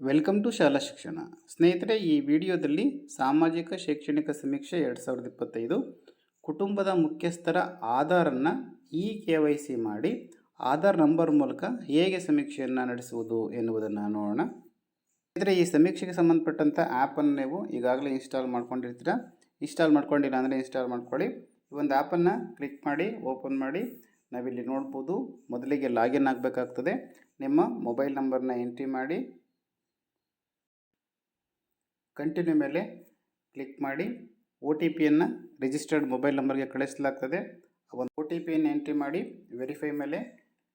Welcome to ಶಾಲಾ ಶಿಕ್ಷಣ. ಸ್ನೇಹಿತರೆ, ಈ ವಿಡಿಯೋದಲ್ಲಿ ಸಾಮಾಜಿಕ ಶೈಕ್ಷಣಿಕ ಸಮೀಕ್ಷೆ ಎರಡು ಸಾವಿರದ ಇಪ್ಪತ್ತೈದು ಕುಟುಂಬದ ಮುಖ್ಯಸ್ಥರ ಆಧಾರನ್ನು ಇ ಕೆ ವೈ ಸಿ ಮಾಡಿ ಆಧಾರ್ ನಂಬರ್ ಮೂಲಕ ಹೇಗೆ ಸಮೀಕ್ಷೆಯನ್ನು ನಡೆಸುವುದು ಎನ್ನುವುದನ್ನು ನೋಡೋಣ. ಸ್ನೇಹಿತರೆ, ಈ ಸಮೀಕ್ಷೆಗೆ ಸಂಬಂಧಪಟ್ಟಂಥ ಆ್ಯಪನ್ನು ನೀವು ಈಗಾಗಲೇ ಇನ್ಸ್ಟಾಲ್ ಮಾಡ್ಕೊಂಡಿರ್ತೀರ? ಇನ್ಸ್ಟಾಲ್ ಮಾಡ್ಕೊಂಡಿಲ್ಲ ಅಂದರೆ ಇನ್ಸ್ಟಾಲ್ ಮಾಡ್ಕೊಳ್ಳಿ. ಈ ಒಂದು ಆ್ಯಪನ್ನು ಕ್ಲಿಕ್ ಮಾಡಿ, ಓಪನ್ ಮಾಡಿ, ನಾವಿಲ್ಲಿ ನೋಡ್ಬೋದು. ಮೊದಲಿಗೆ ಲಾಗಿನ್ ಆಗಬೇಕಾಗ್ತದೆ. ನಿಮ್ಮ ಮೊಬೈಲ್ ನಂಬರ್ನ ಎಂಟ್ರಿ ಮಾಡಿ ಕಂಟಿನ್ಯೂ ಮೇಲೆ ಕ್ಲಿಕ್ ಮಾಡಿ ಒ ಟಿ ಪಿಯನ್ನು ರಿಜಿಸ್ಟರ್ಡ್ ಮೊಬೈಲ್ ನಂಬರ್ಗೆ ಕಳಿಸಲಾಗ್ತದೆ. ಒಂದು ಒ ಟಿ ಪಿಯನ್ನು ಎಂಟ್ರಿ ಮಾಡಿ ವೆರಿಫೈ ಮೇಲೆ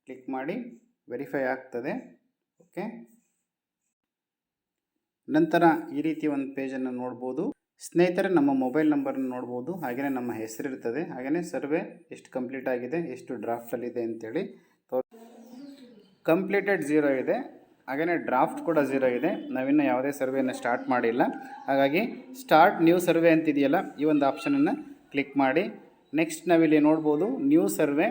ಕ್ಲಿಕ್ ಮಾಡಿ ವೆರಿಫೈ ಆಗ್ತದೆ. ಓಕೆ ನಂತರ ಈ ರೀತಿ ಒಂದು ಪೇಜನ್ನು ನೋಡ್ಬೋದು. ಸ್ನೇಹಿತರೆ, ನಮ್ಮ ಮೊಬೈಲ್ ನಂಬರನ್ನು ನೋಡ್ಬೋದು. ಹಾಗೆಯೇ ನಮ್ಮ ಹೆಸರಿರ್ತದೆ ಹಾಗೆಯೇ ಸರ್ವೆ ಎಷ್ಟು ಕಂಪ್ಲೀಟ್ ಆಗಿದೆ, ಎಷ್ಟು ಡ್ರಾಫ್ಟಲ್ಲಿದೆ ಅಂತೇಳಿ ಕಂಪ್ಲೀಟೆಡ್ ಝೀರೋ ಇದೆ. ಹಾಗೆಯೇ ಡ್ರಾಫ್ಟ್ ಕೂಡ ಝೀರೋ ಇದೆ. ನಾವಿನ್ನು ಯಾವುದೇ ಸರ್ವೆಯನ್ನು ಸ್ಟಾರ್ಟ್ ಮಾಡಿಲ್ಲ. ಹಾಗಾಗಿ ಸ್ಟಾರ್ಟ್ ನ್ಯೂ ಸರ್ವೆ ಅಂತಿದೆಯಲ್ಲ, ಈ ಒಂದು ಆಪ್ಷನನ್ನು ಕ್ಲಿಕ್ ಮಾಡಿ. ನೆಕ್ಸ್ಟ್ ನಾವಿಲ್ಲಿ ನೋಡ್ಬೋದು new survey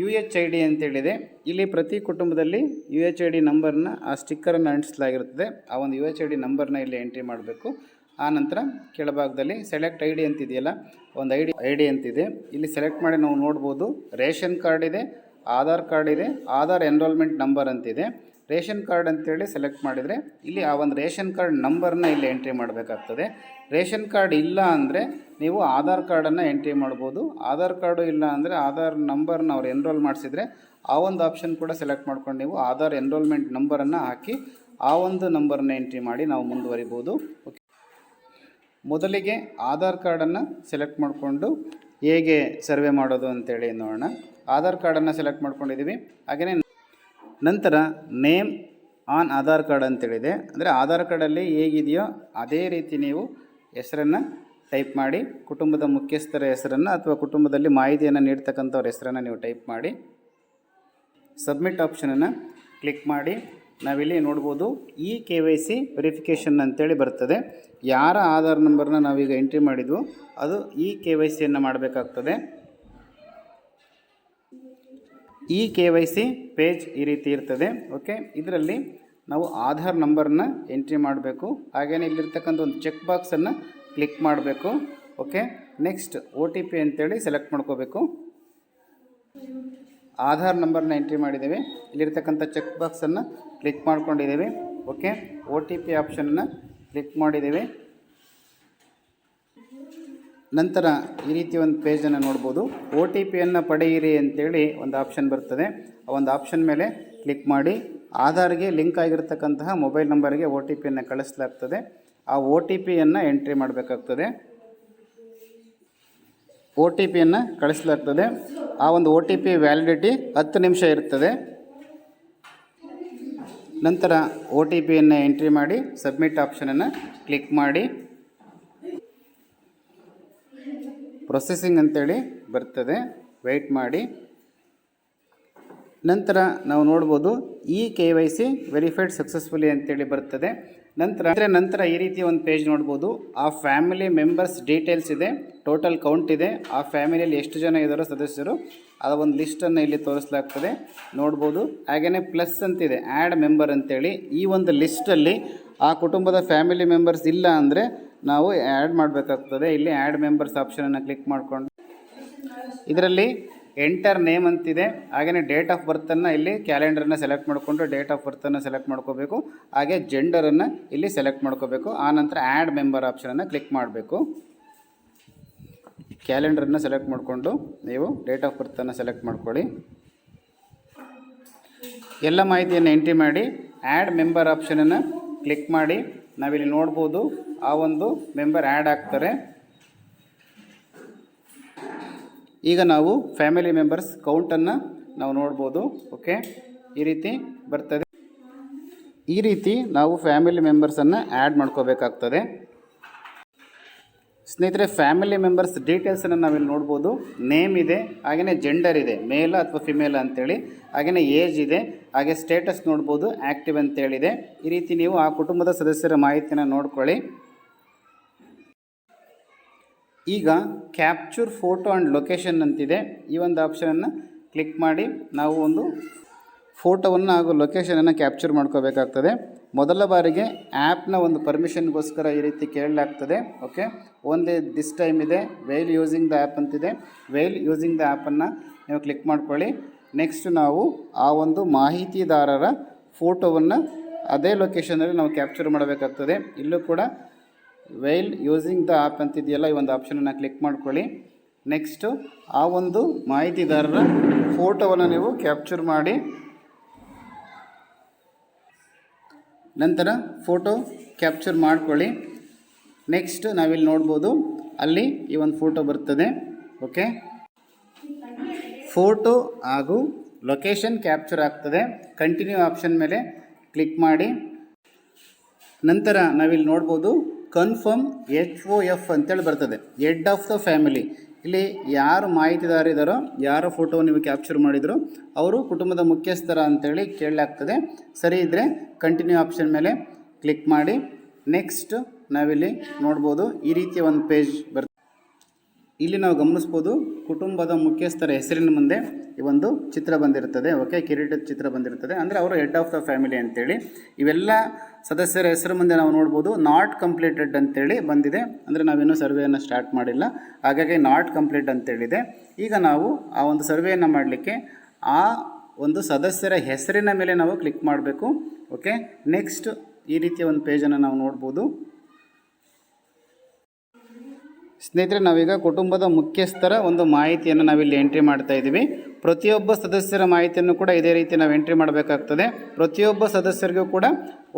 U H I D ಅಂತೇಳಿದೆ. ಇಲ್ಲಿ ಪ್ರತಿ ಕುಟುಂಬದಲ್ಲಿ ಯು ಎಚ್ ಐ ಡಿ ನಂಬರ್ನ ಆ ಸ್ಟಿಕ್ಕರನ್ನು ಅಂಟಿಸಲಾಗಿರುತ್ತದೆ ಆ ಒಂದು ಯು ಎಚ್ ಐ ಡಿ ನಂಬರ್ನ ಇಲ್ಲಿ ಎಂಟ್ರಿ ಮಾಡಬೇಕು. ಆ ನಂತರ ಕೆಳಭಾಗದಲ್ಲಿ ಸೆಲೆಕ್ಟ್ ಐ ಡಿ ಅಂತಿದೆಯಲ್ಲ, ಒಂದು ಐ ಡಿ ಐ ಡಿ ಅಂತಿದೆ. ಇಲ್ಲಿ ಸೆಲೆಕ್ಟ್ ಮಾಡಿ ನಾವು ನೋಡ್ಬೋದು, ರೇಷನ್ ಕಾರ್ಡ್ ಇದೆ, ಆಧಾರ್ ಕಾರ್ಡ್ ಇದೆ, ಆಧಾರ್ ಎನ್ರೋಲ್ಮೆಂಟ್ ನಂಬರ್ ಅಂತಿದೆ. ರೇಷನ್ ಕಾರ್ಡ್ ಅಂತೇಳಿ ಸೆಲೆಕ್ಟ್ ಮಾಡಿದರೆ ಇಲ್ಲಿ ಆ ಒಂದು ರೇಷನ್ ಕಾರ್ಡ್ ನಂಬರ್ನ ಇಲ್ಲಿ ಎಂಟ್ರಿ ಮಾಡಬೇಕಾಗ್ತದೆ. ರೇಷನ್ ಕಾರ್ಡ್ ಇಲ್ಲ ಅಂದರೆ ನೀವು ಆಧಾರ್ ಕಾರ್ಡನ್ನು ಎಂಟ್ರಿ ಮಾಡ್ಬೋದು. ಆಧಾರ್ ಕಾರ್ಡು ಇಲ್ಲ ಅಂದರೆ ಆಧಾರ್ ನಂಬರ್ನ ಅವ್ರು ಎನ್ರೋಲ್ ಮಾಡಿಸಿದರೆ ಆ ಒಂದು ಆಪ್ಷನ್ ಕೂಡ ಸೆಲೆಕ್ಟ್ ಮಾಡ್ಕೊಂಡು ನೀವು ಆಧಾರ್ ಎನ್ರೋಲ್ಮೆಂಟ್ ನಂಬರನ್ನು ಹಾಕಿ ಆ ಒಂದು ನಂಬರನ್ನ ಎಂಟ್ರಿ ಮಾಡಿ ನಾವು ಮುಂದುವರಿಬೋದು. ಓಕೆ ಮೊದಲಿಗೆ ಆಧಾರ್ ಕಾರ್ಡನ್ನು ಸೆಲೆಕ್ಟ್ ಮಾಡಿಕೊಂಡು ಹೇಗೆ ಸರ್ವೆ ಮಾಡೋದು ಅಂತೇಳಿ ನೋಡೋಣ. ಆಧಾರ್ ಕಾರ್ಡನ್ನು ಸೆಲೆಕ್ಟ್ ಮಾಡ್ಕೊಂಡಿದ್ದೀವಿ. ಹಾಗೆಯೇ ನಂತರ ನೇಮ್ ಆನ್ ಆಧಾರ್ ಕಾರ್ಡ್ ಅಂತೇಳಿದೆ. ಅಂದರೆ ಆಧಾರ್ ಕಾರ್ಡಲ್ಲಿ ಹೇಗಿದೆಯೋ ಅದೇ ರೀತಿ ನೀವು ಹೆಸರನ್ನು ಟೈಪ್ ಮಾಡಿ, ಕುಟುಂಬದ ಮುಖ್ಯಸ್ಥರ ಹೆಸರನ್ನು ಅಥವಾ ಕುಟುಂಬದಲ್ಲಿ ಮಾಹಿತಿಯನ್ನು ನೀಡ್ತಕ್ಕಂಥವ್ರ ಹೆಸರನ್ನು ನೀವು ಟೈಪ್ ಮಾಡಿ, ಸಬ್ಮಿಟ್ ಆಪ್ಷನನ್ನು ಕ್ಲಿಕ್ ಮಾಡಿ. ನಾವಿಲ್ಲಿ ನೋಡ್ಬೋದು E K Y C verification ಅಂತೇಳಿ ಬರ್ತದೆ. ಯಾರ ಆಧಾರ್ ನಂಬರ್ನ ನಾವೀಗ ಎಂಟ್ರಿ ಮಾಡಿದ್ವು ಅದು ಇ ಕೆ ವೈ ಸಿಯನ್ನು ಮಾಡಬೇಕಾಗ್ತದೆ. E K Y C page ಈ ರೀತಿ ಇರ್ತದೆ ಓಕೆ ಇದರಲ್ಲಿ ನಾವು ಆಧಾರ್ ನಂಬರ್ನ ಎಂಟ್ರಿ ಮಾಡಬೇಕು. ಹಾಗೆಯೇ ಇಲ್ಲಿರ್ತಕ್ಕಂಥ ಒಂದು ಚೆಕ್ ಬಾಕ್ಸನ್ನು ಕ್ಲಿಕ್ ಮಾಡಬೇಕು okay next O T P ಅಂತೇಳಿ ಸೆಲೆಕ್ಟ್ ಮಾಡ್ಕೋಬೇಕು. ಆಧಾರ್ ನಂಬರ್ನ ಎಂಟ್ರಿ ಮಾಡಿದ್ದೇವೆ. ಇಲ್ಲಿರ್ತಕ್ಕಂಥ ಚೆಕ್ ಬಾಕ್ಸನ್ನು ಕ್ಲಿಕ್ ಮಾಡ್ಕೊಂಡಿದ್ದೇವೆ ಓಕೆ ಒ ಟಿ ಪಿ ಆಪ್ಷನ್ನ ಕ್ಲಿಕ್ ಮಾಡಿದ್ದೇವೆ. ನಂತರ ಈ ರೀತಿ ಒಂದು ಪೇಜನ್ನು ನೋಡ್ಬೋದು. ಒ ಟಿ ಪಿಯನ್ನು ಪಡೆಯಿರಿ ಅಂತೇಳಿ ಒಂದು ಆಪ್ಷನ್ ಬರ್ತದೆ. ಆ ಒಂದು ಆಪ್ಷನ್ ಮೇಲೆ ಕ್ಲಿಕ್ ಮಾಡಿ. ಆಧಾರ್ಗೆ ಲಿಂಕ್ ಆಗಿರ್ತಕ್ಕಂತಹ ಮೊಬೈಲ್ ನಂಬರ್ಗೆ ಒ ಟಿ ಪಿಯನ್ನು ಕಳಿಸಲಾಗ್ತದೆ. ಆ ಒ ಟಿ ಪಿಯನ್ನು ಎಂಟ್ರಿ ಮಾಡಬೇಕಾಗ್ತದೆ. ಒ ಟಿ ಪಿಯನ್ನು ಕಳಿಸಲಾಗ್ತದೆ. ಆ ಒಂದು ಒ ಟಿ ಪಿ ವ್ಯಾಲಿಡಿಟಿ ಹತ್ತು ನಿಮಿಷ ಇರ್ತದೆ. ನಂತರ ಒ ಟಿ ಪಿಯನ್ನು ಎಂಟ್ರಿ ಮಾಡಿ, ಸಬ್ಮಿಟ್ ಆಪ್ಷನನ್ನು ಕ್ಲಿಕ್ ಮಾಡಿ. ಪ್ರೊಸೆಸಿಂಗ್ ಅಂತೇಳಿ ಬರ್ತದೆ. ವೆಯ್ಟ್ ಮಾಡಿ. ನಂತರ ನಾವು ನೋಡ್ಬೋದು E K Y C verified successfully ಅಂತೇಳಿ ಬರ್ತದೆ. ನಂತರ ಅಂದರೆ ನಂತರ ಈ ರೀತಿ ಒಂದು ಪೇಜ್ ನೋಡ್ಬೋದು. ಆ ಫ್ಯಾಮಿಲಿ ಮೆಂಬರ್ಸ್ ಡೀಟೇಲ್ಸ್ ಇದೆ ಟೋಟಲ್ ಕೌಂಟ್ ಇದೆ. ಆ ಫ್ಯಾಮಿಲಿಯಲ್ಲಿ ಎಷ್ಟು ಜನ ಇದ್ದಾರೋ ಸದಸ್ಯರು ಆ ಒಂದು ಲಿಸ್ಟನ್ನು ಇಲ್ಲಿ ತೋರಿಸಲಾಗ್ತದೆ. ನೋಡ್ಬೋದು. ಹಾಗೆಯೇ ಪ್ಲಸ್ ಅಂತಿದೆ ಆ್ಯಡ್ ಮೆಂಬರ್ ಅಂತೇಳಿ ಈ ಒಂದು ಲಿಸ್ಟಲ್ಲಿ ಆ ಕುಟುಂಬದ ಫ್ಯಾಮಿಲಿ ಮೆಂಬರ್ಸ್ ಇಲ್ಲ ಅಂದರೆ ನಾವು ಆ್ಯಡ್ ಮಾಡಬೇಕಾಗ್ತದೆ. ಇಲ್ಲಿ ಆ್ಯಡ್ ಮೆಂಬರ್ಸ್ ಆಪ್ಷನನ್ನು ಕ್ಲಿಕ್ ಮಾಡಿಕೊಂಡು. ಇದರಲ್ಲಿ ಎಂಟರ್ ನೇಮ್ ಅಂತಿದೆ. ಹಾಗೆಯೇ ಡೇಟ್ ಆಫ್ ಬರ್ತನ್ನು ಇಲ್ಲಿ ಕ್ಯಾಲೆಂಡರನ್ನು ಸೆಲೆಕ್ಟ್ ಮಾಡಿಕೊಂಡು ಡೇಟ್ ಆಫ್ ಬರ್ತನ್ನು ಸೆಲೆಕ್ಟ್ ಮಾಡ್ಕೋಬೇಕು. ಹಾಗೆ ಜೆಂಡರನ್ನು ಇಲ್ಲಿ ಸೆಲೆಕ್ಟ್ ಮಾಡ್ಕೋಬೇಕು. ಆನಂತರ ಆ್ಯಡ್ ಮೆಂಬರ್ ಆಪ್ಷನನ್ನು ಕ್ಲಿಕ್ ಮಾಡಬೇಕು. ಕ್ಯಾಲೆಂಡರನ್ನು ಸೆಲೆಕ್ಟ್ ಮಾಡಿಕೊಂಡು ನೀವು ಡೇಟ್ ಆಫ್ ಬರ್ತನ್ನು ಸೆಲೆಕ್ಟ್ ಮಾಡ್ಕೊಳ್ಳಿ. ಎಲ್ಲ ಮಾಹಿತಿಯನ್ನು ಎಂಟ್ರಿ ಮಾಡಿ ಆ್ಯಡ್ ಮೆಂಬರ್ ಆಪ್ಷನನ್ನು ಕ್ಲಿಕ್ ಮಾಡಿ. ನಾವಿಲ್ಲಿ ನೋಡ್ಬೋದು ಆ ಒಂದು ಮೆಂಬರ್ ಆ್ಯಡ್ ಆಗ್ತಾರೆ. ಈಗ ನಾವು ಫ್ಯಾಮಿಲಿ ಮೆಂಬರ್ಸ್ ಕೌಂಟನ್ನು ನಾವು ನೋಡ್ಬೋದು. ಓಕೆ? ಈ ರೀತಿ ಬರ್ತದೆ. ಈ ರೀತಿ ನಾವು ಫ್ಯಾಮಿಲಿ ಮೆಂಬರ್ಸನ್ನು ಆ್ಯಡ್ ಮಾಡ್ಕೋಬೇಕಾಗ್ತದೆ. ಸ್ನೇಹಿತರೆ ಫ್ಯಾಮಿಲಿ ಮೆಂಬರ್ಸ್ ಡೀಟೇಲ್ಸನ್ನು ನಾವಿಲ್ಲಿ ನೋಡ್ಬೋದು. ನೇಮ್ ಇದೆ ಹಾಗೆಯೇ ಜೆಂಡರ್ ಇದೆ ಮೇಲ ಅಥವಾ ಫಿಮೇಲ್ ಅಂತೇಳಿ ಹಾಗೆಯೇ ಏಜ್ ಇದೆ, ಹಾಗೆ ಸ್ಟೇಟಸ್ ನೋಡ್ಬೋದು ಆ್ಯಕ್ಟಿವ್ ಅಂತೇಳಿದೆ. ಈ ರೀತಿ ನೀವು ಆ ಕುಟುಂಬದ ಸದಸ್ಯರ ಮಾಹಿತಿನ ನೋಡ್ಕೊಳ್ಳಿ. ಈಗ ಕ್ಯಾಪ್ಚರ್ ಫೋಟೋ ಆ್ಯಂಡ್ ಲೊಕೇಶನ್ ಅಂತಿದೆ. ಈ ಒಂದು ಆಪ್ಷನನ್ನು ಕ್ಲಿಕ್ ಮಾಡಿ, ನಾವು ಒಂದು ಫೋಟೋವನ್ನು ಹಾಗೂ ಲೊಕೇಶನನ್ನು ಕ್ಯಾಪ್ಚರ್ ಮಾಡ್ಕೋಬೇಕಾಗ್ತದೆ. ಮೊದಲ ಬಾರಿಗೆ ಆ್ಯಪ್ನ ಒಂದು ಪರ್ಮಿಷನ್ಗೋಸ್ಕರ ಈ ರೀತಿ ಕೇಳಲಾಗ್ತದೆ ಓಕೆ ಓನ್ಲಿ ದಿಸ್ ಟೈಮ್ ಇದೆ ವೇಲ್ ಯೂಸಿಂಗ್ ದ ಆ್ಯಪ್ ಅಂತಿದೆ. ವೇಲ್ ಯೂಸಿಂಗ್ ದ ಆ್ಯಪನ್ನು ನೀವು ಕ್ಲಿಕ್ ಮಾಡ್ಕೊಳ್ಳಿ. ನೆಕ್ಸ್ಟ್ ನಾವು ಆ ಒಂದು ಮಾಹಿತಿದಾರರ ಫೋಟೋವನ್ನು ಅದೇ ಲೊಕೇಶನಲ್ಲಿ ನಾವು ಕ್ಯಾಪ್ಚರ್ ಮಾಡಬೇಕಾಗ್ತದೆ. ಇಲ್ಲೂ ಕೂಡ ವೇಲ್ ಯೂಸಿಂಗ್ ದ ಆ್ಯಪ್ ಅಂತಿದೆಯಲ್ಲ, ಈ ಒಂದು ಆಪ್ಷನನ್ನು ಕ್ಲಿಕ್ ಮಾಡ್ಕೊಳ್ಳಿ. ನೆಕ್ಸ್ಟು ಆ ಒಂದು ಮಾಹಿತಿದಾರರ ಫೋಟೋವನ್ನು ನೀವು ಕ್ಯಾಪ್ಚರ್ ಮಾಡಿ. ನಂತರ ಫೋಟೋ ಕ್ಯಾಪ್ಚರ್ ಮಾಡಿಕೊಳ್ಳಿ. ನೆಕ್ಸ್ಟ್ ನಾವಿಲ್ಲಿ ನೋಡ್ಬೋದು, ಅಲ್ಲಿ ಈ ಒಂದು ಫೋಟೋ ಬರ್ತದೆ ಓಕೆ ಫೋಟೋ ಹಾಗೂ ಲೊಕೇಶನ್ ಕ್ಯಾಪ್ಚರ್ ಆಗ್ತದೆ. ಕಂಟಿನ್ಯೂ ಆಪ್ಷನ್ ಮೇಲೆ ಕ್ಲಿಕ್ ಮಾಡಿ. ನಂತರ ನಾವಿಲ್ಲಿ ನೋಡ್ಬೋದು ಕನ್ಫರ್ಮ್ ಎಚ್ ಒ ಎಫ್ ಅಂತೇಳಿ ಬರ್ತದೆ. ಎಡ್ ಆಫ್ ದ ಫ್ಯಾಮಿಲಿ ಇಲ್ಲಿ ಯಾರು ಮಾಹಿತಿದಾರಿದಾರೋ ಯಾರ ಫೋಟೋ ನೀವು ಕ್ಯಾಪ್ಚರ್ ಮಾಡಿದ್ರು, ಅವರು ಕುಟುಂಬದ ಮುಖ್ಯಸ್ಥರ ಅಂತೇಳಿ ಕೇಳಲಾಗ್ತದೆ. ಸರಿ ಇದ್ದರೆ ಕಂಟಿನ್ಯೂ ಆಪ್ಷನ್ ಮೇಲೆ ಕ್ಲಿಕ್ ಮಾಡಿ. ನೆಕ್ಸ್ಟ್ ನಾವಿಲ್ಲಿ ನೋಡ್ಬೋದು, ಈ ರೀತಿಯ ಒಂದು ಪೇಜ್ ಬರ್ತದೆ. ಇಲ್ಲಿ ನಾವು ಗಮನಿಸ್ಬೋದು, ಕುಟುಂಬದ ಮುಖ್ಯಸ್ಥರ ಹೆಸರಿನ ಮುಂದೆ ಈ ಒಂದು ಚಿತ್ರ ಬಂದಿರುತ್ತದೆ ಓಕೆ ಕಿರೀಟದ ಚಿತ್ರ ಬಂದಿರುತ್ತದೆ ಅಂದರೆ ಅವರು ಹೆಡ್ ಆಫ್ ದ ಫ್ಯಾಮಿಲಿ ಅಂತೇಳಿ. ಇವೆಲ್ಲ ಸದಸ್ಯರ ಹೆಸರು ಮುಂದೆ ನಾವು ನೋಡ್ಬೋದು ನಾಟ್ ಕಂಪ್ಲೀಟೆಡ್ ಅಂತೇಳಿ ಬಂದಿದೆ. ಅಂದರೆ ನಾವಿನ್ನೂ ಸರ್ವೆಯನ್ನು ಸ್ಟಾರ್ಟ್ ಮಾಡಿಲ್ಲ. ಹಾಗಾಗಿ ನಾಟ್ ಕಂಪ್ಲೀಟ್ ಅಂತೇಳಿದೆ. ಈಗ ನಾವು ಆ ಒಂದು ಸರ್ವೆಯನ್ನು ಮಾಡಲಿಕ್ಕೆ ಆ ಒಂದು ಸದಸ್ಯರ ಹೆಸರಿನ ಮೇಲೆ ನಾವು ಕ್ಲಿಕ್ ಮಾಡಬೇಕು. ಓಕೆ ನೆಕ್ಸ್ಟ್ ಈ ರೀತಿಯ ಒಂದು ಪೇಜನ್ನು ನಾವು ನೋಡ್ಬೋದು. ಸ್ನೇಹಿತರೆ, ನಾವೀಗ ಕುಟುಂಬದ ಮುಖ್ಯಸ್ಥರ ಒಂದು ಮಾಹಿತಿಯನ್ನು ನಾವಿಲ್ಲಿ ಎಂಟ್ರಿ ಮಾಡ್ತಾ ಇದ್ದೀವಿ. ಪ್ರತಿಯೊಬ್ಬ ಸದಸ್ಯರ ಮಾಹಿತಿಯನ್ನು ಕೂಡ ಇದೇ ರೀತಿ ನಾವು ಎಂಟ್ರಿ ಮಾಡಬೇಕಾಗ್ತದೆ. ಪ್ರತಿಯೊಬ್ಬ ಸದಸ್ಯರಿಗೂ ಕೂಡ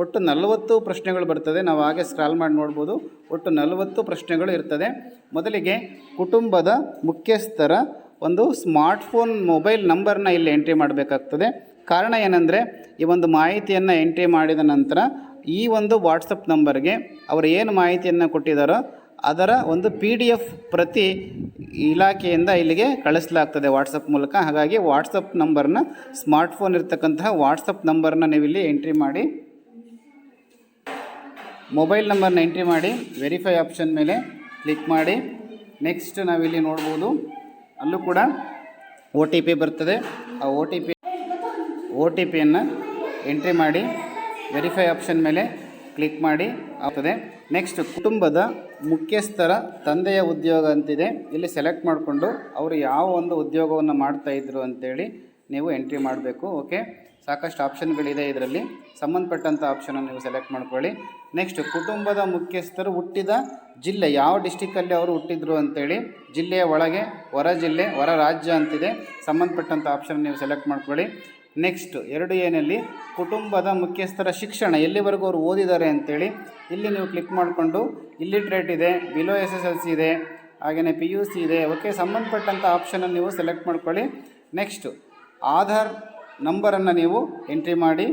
ಒಟ್ಟು ನಲವತ್ತು ಪ್ರಶ್ನೆಗಳು ಬರ್ತದೆ. ನಾವು ಹಾಗೆ ಸ್ಕ್ರಾಲ್ ಮಾಡಿ ನೋಡ್ಬೋದು. ಒಟ್ಟು ನಲವತ್ತು ಪ್ರಶ್ನೆಗಳು ಇರ್ತದೆ. ಮೊದಲಿಗೆ ಕುಟುಂಬದ ಮುಖ್ಯಸ್ಥರ ಒಂದು ಸ್ಮಾರ್ಟ್ಫೋನ್ ಮೊಬೈಲ್ ನಂಬರ್ನ ಇಲ್ಲಿ ಎಂಟ್ರಿ ಮಾಡಬೇಕಾಗ್ತದೆ. ಕಾರಣ ಏನಂದರೆ, ಈ ಒಂದು ಮಾಹಿತಿಯನ್ನು ಎಂಟ್ರಿ ಮಾಡಿದ ನಂತರ ಈ ಒಂದು ವಾಟ್ಸಪ್ ನಂಬರ್ಗೆ ಅವರು ಏನು ಮಾಹಿತಿಯನ್ನು ಕೊಟ್ಟಿದ್ದಾರೋ ಅದರ ಒಂದು ಪಿ ಡಿ ಎಫ್ ಪ್ರತಿ ಇಲಾಖೆಯಿಂದ ಇಲ್ಲಿಗೆ ಕಳಿಸಲಾಗ್ತದೆ ವಾಟ್ಸಪ್ ಮೂಲಕ. ಹಾಗಾಗಿ ವಾಟ್ಸಪ್ ನಂಬರ್ನ ಸ್ಮಾರ್ಟ್ಫೋನ್ ಇರ್ತಕ್ಕಂತಹ ವಾಟ್ಸಪ್ ನಂಬರ್ನ ನೀವು ಇಲ್ಲಿ ಎಂಟ್ರಿ ಮಾಡಿ ಮೊಬೈಲ್ ನಂಬರ್ನ ಎಂಟ್ರಿ ಮಾಡಿ ವೆರಿಫೈ ಆಪ್ಷನ್ ಮೇಲೆ ಕ್ಲಿಕ್ ಮಾಡಿ. ನೆಕ್ಸ್ಟ್ ನಾವಿಲ್ಲಿ ನೋಡ್ಬೋದು, ಅಲ್ಲೂ ಕೂಡ ಒ ಟಿ ಪಿ ಬರ್ತದೆ. ಆ O T P O T ಪಿಯನ್ನು ಎಂಟ್ರಿ ಮಾಡಿ ವೆರಿಫೈ ಆಪ್ಷನ್ ಮೇಲೆ ಕ್ಲಿಕ್ ಮಾಡಿ, ಆಗ್ತದೆ. ನೆಕ್ಸ್ಟ್ ಕುಟುಂಬದ ಮುಖ್ಯಸ್ಥರ ತಂದೆಯ ಉದ್ಯೋಗ ಅಂತಿದೆ. ಇಲ್ಲಿ ಸೆಲೆಕ್ಟ್ ಮಾಡಿಕೊಂಡು ಅವರು ಯಾವ ಒಂದು ಉದ್ಯೋಗವನ್ನು ಮಾಡ್ತಾ ಇದ್ರು ಅಂತೇಳಿ ನೀವು ಎಂಟ್ರಿ ಮಾಡಬೇಕು ಓಕೆ ಸಾಕಷ್ಟು ಆಪ್ಷನ್ಗಳಿದೆ ಇದರಲ್ಲಿ. ಸಂಬಂಧಪಟ್ಟಂಥ ಆಪ್ಷನನ್ನು ನೀವು ಸೆಲೆಕ್ಟ್ ಮಾಡ್ಕೊಳ್ಳಿ. ನೆಕ್ಸ್ಟ್ ಕುಟುಂಬದ ಮುಖ್ಯಸ್ಥರು ಹುಟ್ಟಿದ ಜಿಲ್ಲೆ, ಯಾವ ಡಿಸ್ಟಿಕ್ಕಲ್ಲಿ ಅವರು ಹುಟ್ಟಿದ್ರು ಅಂತೇಳಿ ಜಿಲ್ಲೆಯ ಒಳಗೆ, ಹೊರ ಜಿಲ್ಲೆ, ಹೊರ ರಾಜ್ಯ ಅಂತಿದೆ. ಸಂಬಂಧಪಟ್ಟಂಥ ಆಪ್ಷನ್ ನೀವು ಸೆಲೆಕ್ಟ್ ಮಾಡ್ಕೊಳ್ಳಿ. ನೆಕ್ಸ್ಟ್ ಎರಡು ಏನಲ್ಲಿ ಕುಟುಂಬದ ಮುಖ್ಯಸ್ಥರ ಶಿಕ್ಷಣ. ಎಲ್ಲಿವರೆಗೂ ಅವರು ಓದಿದ್ದಾರೆ ಅಂತೇಳಿ ಇಲ್ಲಿ ನೀವು ಕ್ಲಿಕ್ ಮಾಡಿಕೊಂಡು ಇಲ್ಲಿಟ್ರೇಟ್ ಇದೆ below S S L C ಇದೆ ಹಾಗೆಯೇ ಪಿ ಯು ಸಿ ಇದೆ ಓಕೆ ಸಂಬಂಧಪಟ್ಟಂಥ ಆಪ್ಷನನ್ನು ನೀವು ಸೆಲೆಕ್ಟ್ ಮಾಡ್ಕೊಳ್ಳಿ. ನೆಕ್ಸ್ಟು ಆಧಾರ್ ನಂಬರನ್ನು ನೀವು ಎಂಟ್ರಿ ಮಾಡಿ.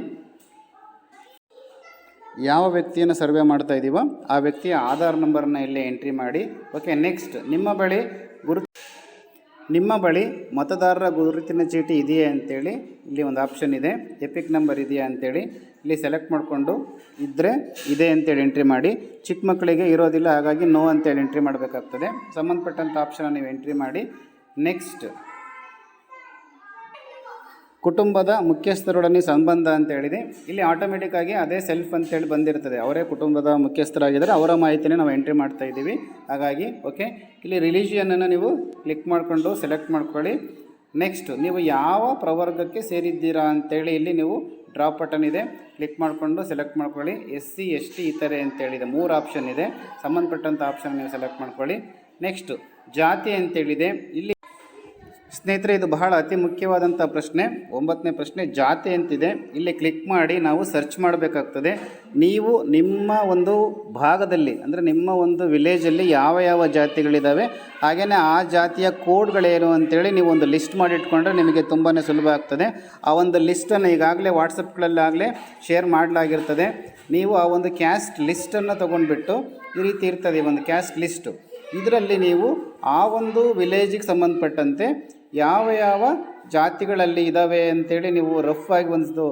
ಯಾವ ವ್ಯಕ್ತಿಯನ್ನು ಸರ್ವೆ ಮಾಡ್ತಾ ಇದ್ದೀವೋ ಆ ವ್ಯಕ್ತಿಯ ಆಧಾರ್ ನಂಬರನ್ನು ಇಲ್ಲಿ ಎಂಟ್ರಿ ಮಾಡಿ. ಓಕೆ ನೆಕ್ಸ್ಟ್ ನಿಮ್ಮ ಬಳಿ ಗುರು ನಿಮ್ಮ ಬಳಿ ಮತದಾರರ ಗುರುತಿನ ಚೀಟಿ ಇದೆಯೇ ಅಂತೇಳಿ ಇಲ್ಲಿ ಒಂದು ಆಪ್ಷನ್ ಇದೆ. ಎಪಿಕ್ ನಂಬರ್ ಇದೆಯಾ ಅಂತೇಳಿ ಇಲ್ಲಿ ಸೆಲೆಕ್ಟ್ ಮಾಡಿಕೊಂಡು ಇದ್ದರೆ ಇದೆ ಅಂತೇಳಿ ಎಂಟ್ರಿ ಮಾಡಿ. ಚಿಕ್ಕ ಮಕ್ಕಳಿಗೆ ಇರೋದಿಲ್ಲ, ಹಾಗಾಗಿ ನೋ ಅಂತೇಳಿ ಎಂಟ್ರಿ ಮಾಡಬೇಕಾಗ್ತದೆ. ಸಂಬಂಧಪಟ್ಟಂಥ ಆಪ್ಷನ್ ನೀವು ಎಂಟ್ರಿ ಮಾಡಿ. ನೆಕ್ಸ್ಟ್ ಕುಟುಂಬದ ಮುಖ್ಯಸ್ಥರೊಡನೆ ಸಂಬಂಧ ಅಂತ ಹೇಳಿದೆ. ಇಲ್ಲಿ ಆಟೋಮೆಟಿಕ್ಕಾಗಿ ಅದೇ ಸೆಲ್ಫ್ ಅಂತೇಳಿ ಬಂದಿರ್ತದೆ. ಅವರೇ ಕುಟುಂಬದ ಮುಖ್ಯಸ್ಥರಾಗಿದ್ದಾರೆ. ಅವರ ಮಾಹಿತಿನೇ ನಾವು ಎಂಟ್ರಿ ಮಾಡ್ತಾ ಇದ್ದೀವಿ. ಹಾಗಾಗಿ ಓಕೆ ಇಲ್ಲಿ ರಿಲಿಜಿಯನನ್ನು ನೀವು ಕ್ಲಿಕ್ ಮಾಡಿಕೊಂಡು ಸೆಲೆಕ್ಟ್ ಮಾಡ್ಕೊಳ್ಳಿ. ನೆಕ್ಸ್ಟ್ ನೀವು ಯಾವ ಪ್ರವರ್ಗಕ್ಕೆ ಸೇರಿದ್ದೀರಾ ಅಂತೇಳಿ ಇಲ್ಲಿ ನೀವು ಡ್ರಾಪ್ ಬಟನ್ ಇದೆ. ಕ್ಲಿಕ್ ಮಾಡಿಕೊಂಡು ಸೆಲೆಕ್ಟ್ ಮಾಡ್ಕೊಳ್ಳಿ. ಎಸ್ ಸಿ ಎಸ್ ಟಿ ಇತರೆ ಅಂತೇಳಿದೆ ಮೂರು ಆಪ್ಷನ್ ಇದೆ. ಸಂಬಂಧಪಟ್ಟಂಥ ಆಪ್ಷನ್ ನೀವು ಸೆಲೆಕ್ಟ್ ಮಾಡ್ಕೊಳ್ಳಿ. ನೆಕ್ಸ್ಟು ಜಾತಿ ಅಂತೇಳಿದೆ ಇಲ್ಲಿ ಸ್ನೇಹಿತರೆ, ಇದು ಬಹಳ ಅತಿ ಮುಖ್ಯವಾದಂಥ ಪ್ರಶ್ನೆ. ಒಂಬತ್ತನೇ ಪ್ರಶ್ನೆ, ಜಾತಿ ಅಂತಿದೆ ಇಲ್ಲಿ ಕ್ಲಿಕ್ ಮಾಡಿ ನಾವು ಸರ್ಚ್ ಮಾಡಬೇಕಾಗ್ತದೆ. ನೀವು ನಿಮ್ಮ ಒಂದು ಭಾಗದಲ್ಲಿ, ಅಂದರೆ ನಿಮ್ಮ ಒಂದು ವಿಲೇಜಲ್ಲಿ ಯಾವ ಯಾವ ಜಾತಿಗಳಿದ್ದಾವೆ ಹಾಗೆಯೇ ಆ ಜಾತಿಯ ಕೋಡ್ಗಳೇನು ಅಂತೇಳಿ ನೀವು ಒಂದು ಲಿಸ್ಟ್ ಮಾಡಿಟ್ಕೊಂಡ್ರೆ ನಿಮಗೆ ತುಂಬಾ ಸುಲಭ ಆಗ್ತದೆ. ಆ ಒಂದು ಲಿಸ್ಟನ್ನು ಈಗಾಗಲೇ ವಾಟ್ಸಪ್ಗಳಲ್ಲಾಗಲೇ ಶೇರ್ ಮಾಡಲಾಗಿರ್ತದೆ. ನೀವು ಆ ಒಂದು ಕ್ಯಾಸ್ಟ್ ಲಿಸ್ಟನ್ನು ತೊಗೊಂಡ್ಬಿಟ್ಟು ಈ ರೀತಿ ಇರ್ತದೆ ಒಂದು ಕ್ಯಾಸ್ಟ್ ಲಿಸ್ಟು. ಇದರಲ್ಲಿ ನೀವು ಆ ಒಂದು ವಿಲೇಜಿಗೆ ಸಂಬಂಧಪಟ್ಟಂತೆ ಯಾವ ಯಾವ ಜಾತಿಗಳಲ್ಲಿ ಇದ್ದಾವೆ ಅಂತೇಳಿ ನೀವು ರಫ್ ಆಗಿ ಒಂದು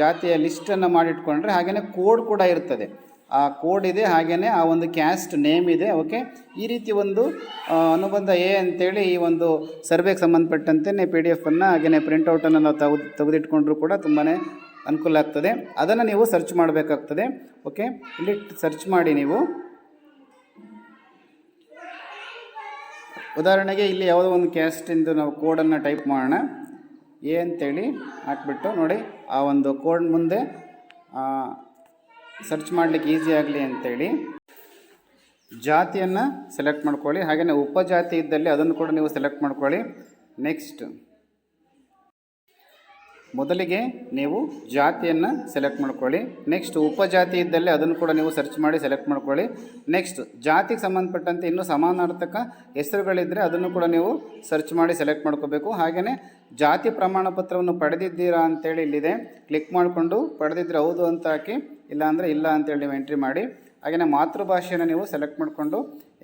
ಜಾತಿಯ ಲಿಸ್ಟನ್ನು ಮಾಡಿಟ್ಕೊಂಡ್ರೆ ಹಾಗೆಯೇ ಕೋಡ್ ಕೂಡ ಇರ್ತದೆ. ಆ ಕೋಡ್ ಇದೆ ಹಾಗೆಯೇ ಆ ಒಂದು ಕ್ಯಾಸ್ಟ್ ನೇಮ್ ಇದೆ. ಓಕೆ ಈ ರೀತಿ ಒಂದು ಅನುಬಂಧ ಏ ಅಂತೇಳಿ ಈ ಒಂದು ಸರ್ವೆಗೆ ಸಂಬಂಧಪಟ್ಟಂತೆ ಪಿ ಡಿ ಎಫನ್ನು ಹಾಗೆಯೇ ಪ್ರಿಂಟೌಟನ್ನು ನಾವು ತೆಗೆದು, ತೆಗೆದಿಟ್ಕೊಂಡ್ರೂ ಕೂಡ ತುಂಬಾ ಅನುಕೂಲ ಆಗ್ತದೆ. ಅದನ್ನು ನೀವು ಸರ್ಚ್ ಮಾಡಬೇಕಾಗ್ತದೆ. ಓಕೆ ಇಲ್ಲಿ ಸರ್ಚ್ ಮಾಡಿ ನೀವು. ಉದಾಹರಣೆಗೆ ಇಲ್ಲಿ ಯಾವುದೋ ಒಂದು ಕ್ಯಾಸ್ಟಿಂದು ನಾವು ಕೋಡನ್ನು ಟೈಪ್ ಮಾಡೋಣ. ಎ ಅಂತೇಳಿ ಹಾಕ್ಬಿಟ್ಟು ನೋಡಿ, ಆ ಒಂದು ಕೋಡ್ ಮುಂದೆ ಸರ್ಚ್ ಮಾಡಲಿಕ್ಕೆ ಈಸಿ ಆಗಲಿ ಅಂತೇಳಿ. ಜಾತಿಯನ್ನು ಸೆಲೆಕ್ಟ್ ಮಾಡ್ಕೊಳ್ಳಿ. ಹಾಗೆಯೇ ಉಪಜಾತಿ ಇದ್ದಲ್ಲಿ ಅದನ್ನು ಕೂಡ ನೀವು ಸೆಲೆಕ್ಟ್ ಮಾಡ್ಕೊಳ್ಳಿ. ನೆಕ್ಸ್ಟ್ ಮೊದಲಿಗೆ ನೀವು ಜಾತಿಯನ್ನು ಸೆಲೆಕ್ಟ್ ಮಾಡ್ಕೊಳ್ಳಿ. ನೆಕ್ಸ್ಟ್ ಉಪಜಾತಿ ಇದ್ದಲ್ಲಿ ಅದನ್ನು ಕೂಡ ನೀವು ಸರ್ಚ್ ಮಾಡಿ ಸೆಲೆಕ್ಟ್ ಮಾಡ್ಕೊಳ್ಳಿ. ನೆಕ್ಸ್ಟ್ ಜಾತಿಗೆ ಸಂಬಂಧಪಟ್ಟಂತೆ ಇನ್ನೂ ಸಮಾನಾರ್ಥಕ ಹೆಸರುಗಳಿದ್ದರೆ ಅದನ್ನು ಕೂಡ ನೀವು ಸರ್ಚ್ ಮಾಡಿ ಸೆಲೆಕ್ಟ್ ಮಾಡ್ಕೋಬೇಕು. ಹಾಗೆಯೇ ಜಾತಿ ಪ್ರಮಾಣ ಪತ್ರವನ್ನು ಪಡೆದಿದ್ದೀರಾ ಅಂತೇಳಿ ಇಲ್ಲಿದೆ. ಕ್ಲಿಕ್ ಮಾಡಿಕೊಂಡು ಪಡೆದಿದ್ದರೆ ಹೌದು ಅಂತ ಹಾಕಿ ಇಲ್ಲ ಅಂದರೆ ಇಲ್ಲ ಅಂತೇಳಿ ನೀವು ಎಂಟ್ರಿ ಮಾಡಿ. ಹಾಗೆಯೇ ಮಾತೃಭಾಷೆಯನ್ನು ನೀವು ಸೆಲೆಕ್ಟ್ ಮಾಡಿಕೊಂಡು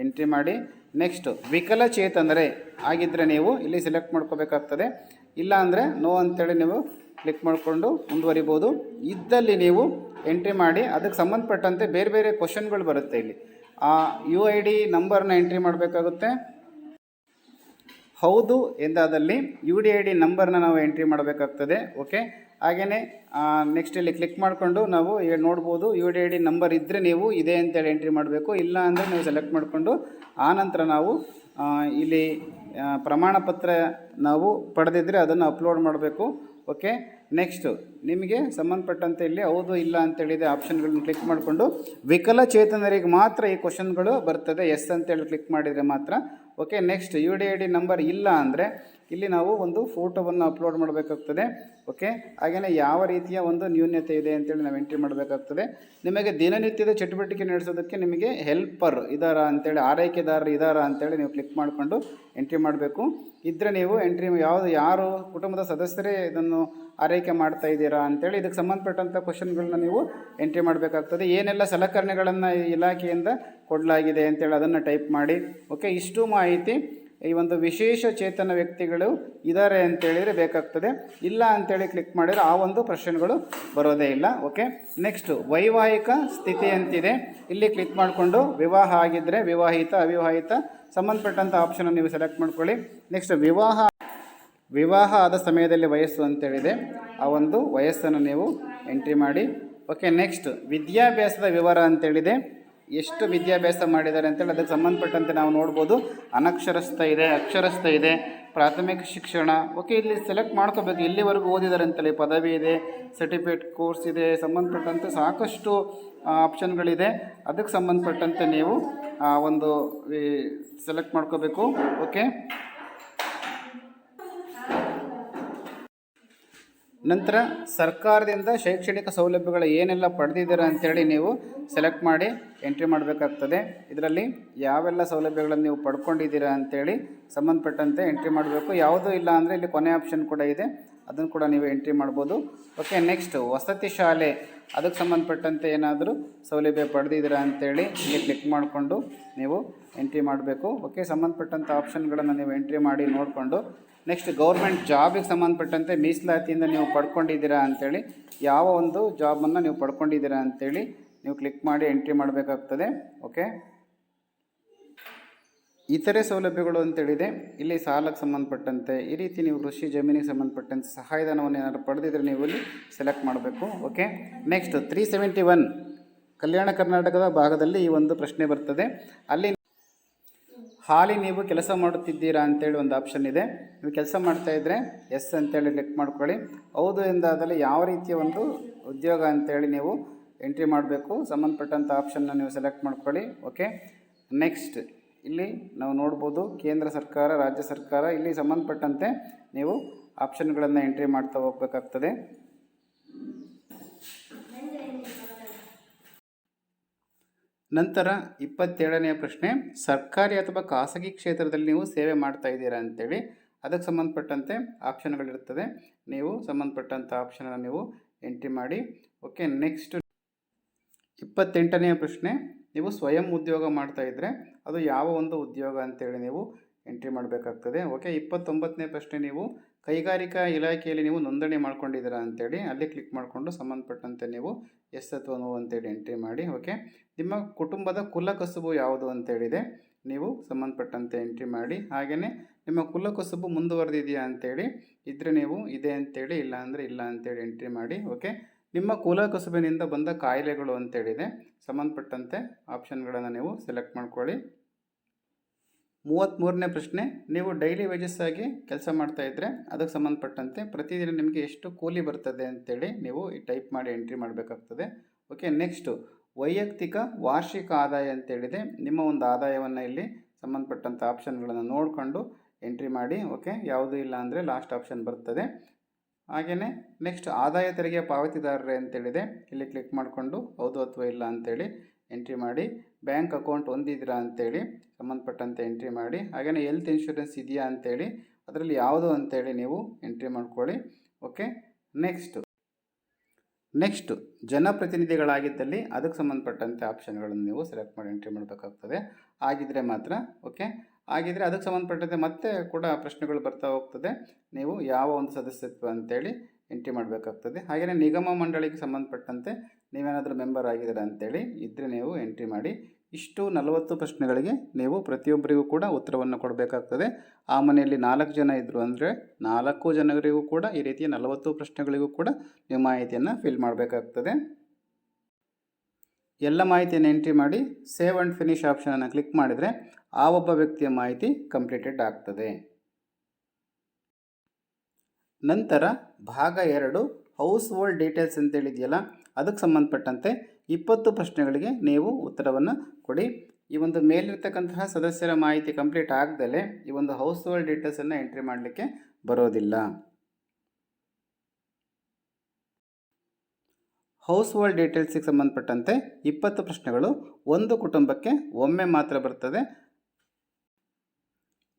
ಎಂಟ್ರಿ ಮಾಡಿ. ನೆಕ್ಸ್ಟ್ ವಿಕಲಚೇತನರೇ ಆಗಿದ್ದರೆ ನೀವು ಇಲ್ಲಿ ಸೆಲೆಕ್ಟ್ ಮಾಡ್ಕೋಬೇಕಾಗ್ತದೆ. ಇಲ್ಲ ಅಂದರೆ ನೋ ಅಂತೇಳಿ ನೀವು ಕ್ಲಿಕ್ ಮಾಡಿಕೊಂಡು ಮುಂದುವರಿಬೋದು. ಇದ್ದಲ್ಲಿ ನೀವು ಎಂಟ್ರಿ ಮಾಡಿ, ಅದಕ್ಕೆ ಸಂಬಂಧಪಟ್ಟಂತೆ ಬೇರೆ ಬೇರೆ ಕ್ವಶನ್ಗಳು ಬರುತ್ತೆ ಇಲ್ಲಿ. ಆ ಯು ಐ ಡಿ ನಂಬರ್ನ ಎಂಟ್ರಿ ಮಾಡಬೇಕಾಗುತ್ತೆ. ಹೌದು ಎಂದಾದಲ್ಲಿ ಯು ಡಿ ಐ ಡಿ ನಂಬರ್ನ ನಾವು ಎಂಟ್ರಿ ಮಾಡಬೇಕಾಗ್ತದೆ, ಓಕೆ? ಹಾಗೆಯೇ ನೆಕ್ಸ್ಟ್ ಇಲ್ಲಿ ಕ್ಲಿಕ್ ಮಾಡಿಕೊಂಡು ನಾವು ನೋಡ್ಬೋದು U D I D number ಇದ್ದರೆ ನೀವು ಇದೆ ಅಂತೇಳಿ ಎಂಟ್ರಿ ಮಾಡಬೇಕು, ಇಲ್ಲ ಅಂದರೆ ನೀವು ಸೆಲೆಕ್ಟ್ ಮಾಡಿಕೊಂಡು ಆನಂತರ ನಾವು ಇಲ್ಲಿ ಪ್ರಮಾಣಪತ್ರ ಪ್ರಮಾಣ ಪತ್ರ ನಾವು ಪಡೆದಿದ್ದರೆ ಅದನ್ನು ಅಪ್ಲೋಡ್ ಮಾಡಬೇಕು. ಓಕೆ? ನೆಕ್ಸ್ಟು ನಿಮಗೆ ಸಂಬಂಧಪಟ್ಟಂತೆ ಇಲ್ಲಿ ಹೌದು, ಇಲ್ಲ ಅಂತೇಳಿದೆ ಆಪ್ಷನ್ಗಳನ್ನ ಕ್ಲಿಕ್ ಮಾಡಿಕೊಂಡು ವಿಕಲಚೇತನರಿಗೆ ಮಾತ್ರ ಈ ಕ್ವಶನ್ಗಳು ಬರ್ತದೆ. ಎಸ್ ಅಂತೇಳಿ ಕ್ಲಿಕ್ ಮಾಡಿದರೆ ಮಾತ್ರ. Okay next U D I D number ಇಲ್ಲ ಅಂದರೆ ಇಲ್ಲಿ ನಾವು ಒಂದು ಫೋಟೋವನ್ನು ಅಪ್ಲೋಡ್ ಮಾಡಬೇಕಾಗ್ತದೆ. ಓಕೆ ಹಾಗೆಯೇ ಯಾವ ರೀತಿಯ ಒಂದು ನ್ಯೂನ್ಯತೆ ಇದೆ ಅಂತೇಳಿ ನಾವು ಎಂಟ್ರಿ ಮಾಡಬೇಕಾಗ್ತದೆ. ನಿಮಗೆ ದಿನನಿತ್ಯದ ಚಟುವಟಿಕೆ ನಡೆಸೋದಕ್ಕೆ ನಿಮಗೆ ಹೆಲ್ಪರ್ ಇದಾರ ಅಂತೇಳಿ, ಆರೈಕೆದಾರರು ಇದಾರ ಅಂತೇಳಿ ನೀವು ಕ್ಲಿಕ್ ಮಾಡಿಕೊಂಡು ಎಂಟ್ರಿ ಮಾಡಬೇಕು. ಇದ್ದರೆ ನೀವು ಎಂಟ್ರಿ ಯಾವುದು, ಯಾರು ಕುಟುಂಬದ ಸದಸ್ಯರೇ ಇದನ್ನು ಆರೈಕೆ ಮಾಡ್ತಾ ಇದ್ದೀರಾ ಅಂತೇಳಿ ಇದಕ್ಕೆ ಸಂಬಂಧಪಟ್ಟಂಥ ಕ್ವಶನ್ಗಳನ್ನ ನೀವು ಎಂಟ್ರಿ ಮಾಡಬೇಕಾಗ್ತದೆ. ಏನೆಲ್ಲ ಸಲಕರಣೆಗಳನ್ನು ಇಲಾಖೆಯಿಂದ ಕೊಡಲಾಗಿದೆ ಅಂತೇಳಿ ಅದನ್ನು ಟೈಪ್ ಮಾಡಿ. ಓಕೆ ಇಷ್ಟು ಮಾಹಿತಿ ಈ ಒಂದು ವಿಶೇಷ ಚೇತನ ವ್ಯಕ್ತಿಗಳು ಇದ್ದಾರೆ ಅಂತೇಳಿದರೆ ಬೇಕಾಗ್ತದೆ. ಇಲ್ಲ ಅಂತೇಳಿ ಕ್ಲಿಕ್ ಮಾಡಿದರೆ ಆ ಒಂದು ಪ್ರಶ್ನೆಗಳು ಬರೋದೇ ಇಲ್ಲ. ಓಕೆ ನೆಕ್ಸ್ಟು ವೈವಾಹಿಕ ಸ್ಥಿತಿ ಅಂತಿದೆ. ಇಲ್ಲಿ ಕ್ಲಿಕ್ ಮಾಡಿಕೊಂಡು ವಿವಾಹ ಆಗಿದ್ದರೆ ವಿವಾಹಿತ, ಅವಿವಾಹಿತ ಸಂಬಂಧಪಟ್ಟಂಥ ಆಪ್ಷನ್ ನೀವು ಸೆಲೆಕ್ಟ್ ಮಾಡ್ಕೊಳ್ಳಿ. ನೆಕ್ಸ್ಟ್ ವಿವಾಹ ವಿವಾಹ ಆದ ಸಮಯದಲ್ಲಿ ವಯಸ್ಸು ಅಂತೇಳಿದೆ. ಆ ಒಂದು ವಯಸ್ಸನ್ನು ನೀವು ಎಂಟ್ರಿ ಮಾಡಿ. ಓಕೆ ನೆಕ್ಸ್ಟ್ ವಿದ್ಯಾಭ್ಯಾಸದ ವಿವರ ಅಂತೇಳಿದೆ. ಎಷ್ಟು ವಿದ್ಯಾಭ್ಯಾಸ ಮಾಡಿದ್ದಾರೆ ಅಂತೇಳಿ ಅದಕ್ಕೆ ಸಂಬಂಧಪಟ್ಟಂತೆ ನಾವು ನೋಡ್ಬೋದು. ಅನಕ್ಷರಸ್ಥ ಇದೆ, ಅಕ್ಷರಸ್ಥ ಇದೆ, ಪ್ರಾಥಮಿಕ ಶಿಕ್ಷಣ. ಓಕೆ ಇಲ್ಲಿ ಸೆಲೆಕ್ಟ್ ಮಾಡ್ಕೋಬೇಕು. ಎಲ್ಲಿವರೆಗೂ ಓದಿದ್ದಾರೆ ಅಂತೇಳಿ ಪದವಿ ಇದೆ ಸರ್ಟಿಫಿಕೇಟ್ ಕೋರ್ಸ್ ಇದೆ, ಸಂಬಂಧಪಟ್ಟಂತೆ ಸಾಕಷ್ಟು ಆಪ್ಷನ್ಗಳಿದೆ ಅದಕ್ಕೆ ಸಂಬಂಧಪಟ್ಟಂತೆ ನೀವು ಒಂದು ಸೆಲೆಕ್ಟ್ ಮಾಡ್ಕೋಬೇಕು. ಓಕೆ ನಂತರ ಸರ್ಕಾರದಿಂದ ಶೈಕ್ಷಣಿಕ ಸೌಲಭ್ಯಗಳು ಏನೆಲ್ಲ ಪಡೆದಿದ್ದೀರಾ ಅಂಥೇಳಿ ನೀವು ಸೆಲೆಕ್ಟ್ ಮಾಡಿ ಎಂಟ್ರಿ ಮಾಡಬೇಕಾಗ್ತದೆ. ಇದರಲ್ಲಿ ಯಾವೆಲ್ಲ ಸೌಲಭ್ಯಗಳನ್ನು ನೀವು ಪಡ್ಕೊಂಡಿದ್ದೀರಾ ಅಂಥೇಳಿ ಸಂಬಂಧಪಟ್ಟಂತೆ ಎಂಟ್ರಿ ಮಾಡಬೇಕು. ಯಾವುದೂ ಇಲ್ಲ ಅಂದರೆ ಇಲ್ಲಿ ಕೊನೆ ಆಪ್ಷನ್ ಕೂಡ ಇದೆ. ಅದನ್ನು ಕೂಡ ನೀವು ಎಂಟ್ರಿ ಮಾಡ್ಬೋದು. ಓಕೆ ನೆಕ್ಸ್ಟ್ ವಸತಿ ಶಾಲೆ. ಅದಕ್ಕೆ ಸಂಬಂಧಪಟ್ಟಂತೆ ಏನಾದರೂ ಸೌಲಭ್ಯ ಪಡೆದಿದ್ದೀರಾ ಅಂಥೇಳಿ ಇಲ್ಲಿ ಕ್ಲಿಕ್ ಮಾಡಿಕೊಂಡು ನೀವು ಎಂಟ್ರಿ ಮಾಡಬೇಕು. ಓಕೆ ಸಂಬಂಧಪಟ್ಟಂಥ ಆಪ್ಷನ್ಗಳನ್ನು ನೀವು ಎಂಟ್ರಿ ಮಾಡಿ ನೋಡಿಕೊಂಡು ನೆಕ್ಸ್ಟ್ ಗೌರ್ಮೆಂಟ್ ಜಾಬಿಗೆ ಸಂಬಂಧಪಟ್ಟಂತೆ ಮೀಸಲಾತಿಯಿಂದ ನೀವು ಪಡ್ಕೊಂಡಿದ್ದೀರಾ ಅಂತೇಳಿ, ಯಾವ ಒಂದು ಜಾಬನ್ನು ನೀವು ಪಡ್ಕೊಂಡಿದ್ದೀರಾ ಅಂತೇಳಿ ನೀವು ಕ್ಲಿಕ್ ಮಾಡಿ ಎಂಟ್ರಿ ಮಾಡಬೇಕಾಗ್ತದೆ ಓಕೆ ಇತರೆ ಸೌಲಭ್ಯಗಳು ಅಂತೇಳಿದೆ, ಇಲ್ಲಿ ಸಾಲಕ್ಕೆ ಸಂಬಂಧಪಟ್ಟಂತೆ, ಈ ರೀತಿ ನೀವು ಕೃಷಿ ಜಮೀನಿಗೆ ಸಂಬಂಧಪಟ್ಟಂತೆ ಸಹಾಯಧನವನ್ನು ಏನಾದ್ರು ಪಡೆದಿದ್ರೆ ನೀವು ಇಲ್ಲಿ ಸೆಲೆಕ್ಟ್ ಮಾಡಬೇಕು okay next three seventy one Kalyana ಕರ್ನಾಟಕದ ಭಾಗದಲ್ಲಿ ಈ ಒಂದು ಪ್ರಶ್ನೆ ಬರ್ತದೆ, ಅಲ್ಲಿ ಹಾಲಿ ನೀವು ಕೆಲಸ ಮಾಡುತ್ತಿದ್ದೀರಾ ಅಂತೇಳಿ ಒಂದು ಆಪ್ಷನ್ ಇದೆ. ನೀವು ಕೆಲಸ ಮಾಡ್ತಾ ಇದ್ದರೆ ಎಸ್ ಅಂತೇಳಿ ಕ್ಲಿಕ್ ಮಾಡ್ಕೊಳ್ಳಿ. ಹೌದು ಎಂದಾದಲ್ಲಿ ಯಾವ ರೀತಿಯ ಒಂದು ಉದ್ಯೋಗ ಅಂತೇಳಿ ನೀವು ಎಂಟ್ರಿ ಮಾಡಬೇಕು. ಸಂಬಂಧಪಟ್ಟಂಥ ಆಪ್ಷನ್ನ ನೀವು ಸೆಲೆಕ್ಟ್ ಮಾಡ್ಕೊಳ್ಳಿ. ಓಕೆ ನೆಕ್ಸ್ಟ್ ಇಲ್ಲಿ ನಾವು ನೋಡ್ಬೋದು ಕೇಂದ್ರ ಸರ್ಕಾರ, ರಾಜ್ಯ ಸರ್ಕಾರ, ಇಲ್ಲಿ ಸಂಬಂಧಪಟ್ಟಂತೆ ನೀವು ಆಪ್ಷನ್ಗಳನ್ನು ಎಂಟ್ರಿ ಮಾಡ್ತಾ ಹೋಗ್ಬೇಕಾಗ್ತದೆ. ನಂತರ ಇಪ್ಪತ್ತೇಳನೆಯ ಪ್ರಶ್ನೆ, ಸರ್ಕಾರಿ ಅಥವಾ ಖಾಸಗಿ ಕ್ಷೇತ್ರದಲ್ಲಿ ನೀವು ಸೇವೆ ಮಾಡ್ತಾ ಇದ್ದೀರಾ ಅಂತೇಳಿ. ಅದಕ್ಕೆ ಸಂಬಂಧಪಟ್ಟಂತೆ ಆಪ್ಷನ್ಗಳಿರ್ತದೆ ನೀವು ಸಂಬಂಧಪಟ್ಟಂಥ ಆಪ್ಷನನ್ನು ನೀವು ಎಂಟ್ರಿ ಮಾಡಿ. ಓಕೆ, ನೆಕ್ಸ್ಟ್ ಇಪ್ಪತ್ತೆಂಟನೆಯ ಪ್ರಶ್ನೆ, ನೀವು ಸ್ವಯಂ ಉದ್ಯೋಗ ಮಾಡ್ತಾ ಇದ್ದರೆ ಅದು ಯಾವ ಒಂದು ಉದ್ಯೋಗ ಅಂತೇಳಿ ನೀವು ಎಂಟ್ರಿ ಮಾಡಬೇಕಾಗ್ತದೆ. ಓಕೆ, ಇಪ್ಪತ್ತೊಂಬತ್ತನೇ ಪ್ರಶ್ನೆ, ನೀವು ಕೈಗಾರಿಕಾ ಇಲಾಖೆಯಲ್ಲಿ ನೀವು ನೋಂದಣಿ ಮಾಡ್ಕೊಂಡಿದ್ದೀರಾ ಅಂತೇಳಿ ಅಲ್ಲಿ ಕ್ಲಿಕ್ ಮಾಡಿಕೊಂಡು ಸಂಬಂಧಪಟ್ಟಂತೆ ನೀವು ಎಸ್ ಅಥವಾ ನೋವು ಅಂತೇಳಿ ಎಂಟ್ರಿ ಮಾಡಿ ಓಕೆ ನಿಮ್ಮ ಕುಟುಂಬದ ಕುಲ ಕಸುಬು ಯಾವುದು ಅಂತೇಳಿದೆ ನೀವು ಸಂಬಂಧಪಟ್ಟಂತೆ ಎಂಟ್ರಿ ಮಾಡಿ. ಹಾಗೆಯೇ ನಿಮ್ಮ ಕುಲ ಕಸುಬು ಮುಂದುವರೆದಿದೆಯಾ ಅಂತೇಳಿ ಇದ್ದರೆ ನೀವು ಇದೆ ಅಂತೇಳಿ, ಇಲ್ಲ ಅಂದರೆ ಇಲ್ಲ ಅಂತೇಳಿ ಎಂಟ್ರಿ ಮಾಡಿ ಓಕೆ ನಿಮ್ಮ ಕುಲ ಕಸುಬಿನಿಂದ ಬಂದ ಕಾಯಿಲೆಗಳು ಅಂತೇಳಿದೆ. ಸಂಬಂಧಪಟ್ಟಂತೆ ಆಪ್ಷನ್ಗಳನ್ನು ನೀವು ಸೆಲೆಕ್ಟ್ ಮಾಡ್ಕೊಳ್ಳಿ. ಮೂವತ್ತ್ಮೂರನೇ ಪ್ರಶ್ನೆ, ನೀವು ಡೈಲಿ ವೇಜಸ್ ಆಗಿ ಕೆಲಸ ಮಾಡ್ತಾಯಿದ್ರೆ ಅದಕ್ಕೆ ಸಂಬಂಧಪಟ್ಟಂತೆ ಪ್ರತಿದಿನ ನಿಮಗೆ ಎಷ್ಟು ಕೂಲಿ ಬರ್ತದೆ ಅಂತೇಳಿ ನೀವು ಈ ಟೈಪ್ ಮಾಡಿ ಎಂಟ್ರಿ ಮಾಡಬೇಕಾಗ್ತದೆ. ಓಕೆ ನೆಕ್ಸ್ಟು ವೈಯಕ್ತಿಕ ವಾರ್ಷಿಕ ಆದಾಯ ಅಂತೇಳಿದೆ. ನಿಮ್ಮ ಒಂದು ಆದಾಯವನ್ನು ಇಲ್ಲಿ ಸಂಬಂಧಪಟ್ಟಂಥ ಆಪ್ಷನ್ಗಳನ್ನು ನೋಡಿಕೊಂಡು ಎಂಟ್ರಿ ಮಾಡಿ ಓಕೆ ಯಾವುದೂ ಇಲ್ಲ ಅಂದರೆ ಲಾಸ್ಟ್ ಆಪ್ಷನ್ ಬರ್ತದೆ. ಹಾಗೆಯೇ ನೆಕ್ಸ್ಟ್ ಆದಾಯ ತೆರಿಗೆ ಪಾವತಿದಾರರೇ ಅಂತೇಳಿದೆ. ಇಲ್ಲಿ ಕ್ಲಿಕ್ ಮಾಡಿಕೊಂಡು, ಹೌದು ಅಥವಾ ಇಲ್ಲ ಅಂತೇಳಿ ಎಂಟ್ರಿ ಮಾಡಿ ಬ್ಯಾಂಕ್ ಅಕೌಂಟ್ ಹೊಂದಿದ್ದೀರಾ ಅಂತೇಳಿ, ಸಂಬಂಧಪಟ್ಟಂತೆ ಎಂಟ್ರಿ ಮಾಡಿ ಹಾಗೆಯೇ ಹೆಲ್ತ್ ಇನ್ಶೂರೆನ್ಸ್ ಇದೆಯಾ ಅಂತೇಳಿ, ಅದರಲ್ಲಿ ಯಾವುದು ಅಂತೇಳಿ ನೀವು ಎಂಟ್ರಿ ಮಾಡ್ಕೊಳ್ಳಿ. ಓಕೆ ನೆಕ್ಸ್ಟು ನೆಕ್ಸ್ಟು ಜನಪ್ರತಿನಿಧಿಗಳಾಗಿದ್ದಲ್ಲಿ ಅದಕ್ಕೆ ಸಂಬಂಧಪಟ್ಟಂತೆ ಆಪ್ಷನ್ಗಳನ್ನು ನೀವು ಸೆಲೆಕ್ಟ್ ಮಾಡಿ ಎಂಟ್ರಿ ಮಾಡಬೇಕಾಗ್ತದೆ. ಆಗಿದ್ದರೆ ಮಾತ್ರ ಓಕೆ ಆಗಿದ್ದರೆ ಅದಕ್ಕೆ ಸಂಬಂಧಪಟ್ಟಂತೆ ಮತ್ತೆ ಕೂಡ ಪ್ರಶ್ನೆಗಳು ಬರ್ತಾ ಹೋಗ್ತದೆ. ನೀವು ಯಾವ ಒಂದು ಸದಸ್ಯತ್ವ ಅಂತೇಳಿ ಎಂಟ್ರಿ ಮಾಡಬೇಕಾಗ್ತದೆ. ಹಾಗೆಯೇ ನಿಗಮ ಮಂಡಳಿಗೆ ಸಂಬಂಧಪಟ್ಟಂತೆ ನೀವೇನಾದರೂ ಮೆಂಬರ್ ಆಗಿದ್ದೀರಾ ಅಂತೇಳಿ ಇದ್ದರೆ ನೀವು ಎಂಟ್ರಿ ಮಾಡಿ. ಇಷ್ಟು ನಲವತ್ತು ಪ್ರಶ್ನೆಗಳಿಗೆ ನೀವು ಪ್ರತಿಯೊಬ್ಬರಿಗೂ ಕೂಡ ಉತ್ತರವನ್ನು ಕೊಡಬೇಕಾಗ್ತದೆ. ಆ ಮನೆಯಲ್ಲಿ ನಾಲ್ಕು ಜನ ಇದ್ದರು ಅಂದರೆ ನಾಲ್ಕು ಜನರಿಗೂ ಕೂಡ ಈ ರೀತಿಯ ನಲವತ್ತು ಪ್ರಶ್ನೆಗಳಿಗೂ ಕೂಡ ನೀವು ಮಾಹಿತಿಯನ್ನು ಫಿಲ್ ಮಾಡಬೇಕಾಗ್ತದೆ. ಎಲ್ಲ ಮಾಹಿತಿಯನ್ನು ಎಂಟ್ರಿ ಮಾಡಿ ಸೇವ್ ಆ್ಯಂಡ್ ಫಿನಿಶ್ ಆಪ್ಷನನ್ನು ಕ್ಲಿಕ್ ಮಾಡಿದರೆ ಆ ಒಬ್ಬ ವ್ಯಕ್ತಿಯ ಮಾಹಿತಿ ಕಂಪ್ಲೀಟೆಡ್ ಆಗ್ತದೆ. ನಂತರ ಭಾಗ ಎರಡು ಹೌಸ್ ಹೋಲ್ಡ್ ಡೀಟೇಲ್ಸ್ ಅಂತೇಳಿದೆಯಲ್ಲ, ಅದಕ್ಕೆ ಸಂಬಂಧಪಟ್ಟಂತೆ ಇಪ್ಪತ್ತು ಪ್ರಶ್ನೆಗಳಿಗೆ ನೀವು ಉತ್ತರವನ್ನು ಕೊಡಿ. ಈ ಒಂದು ಮೇಲಿರ್ತಕ್ಕಂತಹ ಸದಸ್ಯರ ಮಾಹಿತಿ ಕಂಪ್ಲೀಟ್ ಆಗದಲೆ ಈ ಒಂದು ಹೌಸ್ ಹೋಲ್ಡ್ ಡೀಟೇಲ್ಸನ್ನು ಎಂಟ್ರಿ ಮಾಡಲಿಕ್ಕೆ ಬರೋದಿಲ್ಲ. ಹೌಸ್ ಹೋಲ್ಡ್ ಡೀಟೇಲ್ಸಿಗೆ ಸಂಬಂಧಪಟ್ಟಂತೆ ಇಪ್ಪತ್ತು ಪ್ರಶ್ನೆಗಳು ಒಂದು ಕುಟುಂಬಕ್ಕೆ ಒಮ್ಮೆ ಮಾತ್ರ ಬರ್ತದೆ.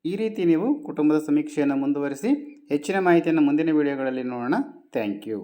ಈ ರೀತಿ ನೀವು ಕುಟುಂಬದ ಸಮೀಕ್ಷೆಯನ್ನು ಮುಂದುವರಿಸಿ ಹೆಚ್ಚಿನ ಮಾಹಿತಿಯನ್ನು ಮುಂದಿನ ವಿಡಿಯೋಗಳಲ್ಲಿ ನೋಡೋಣ. Thank you.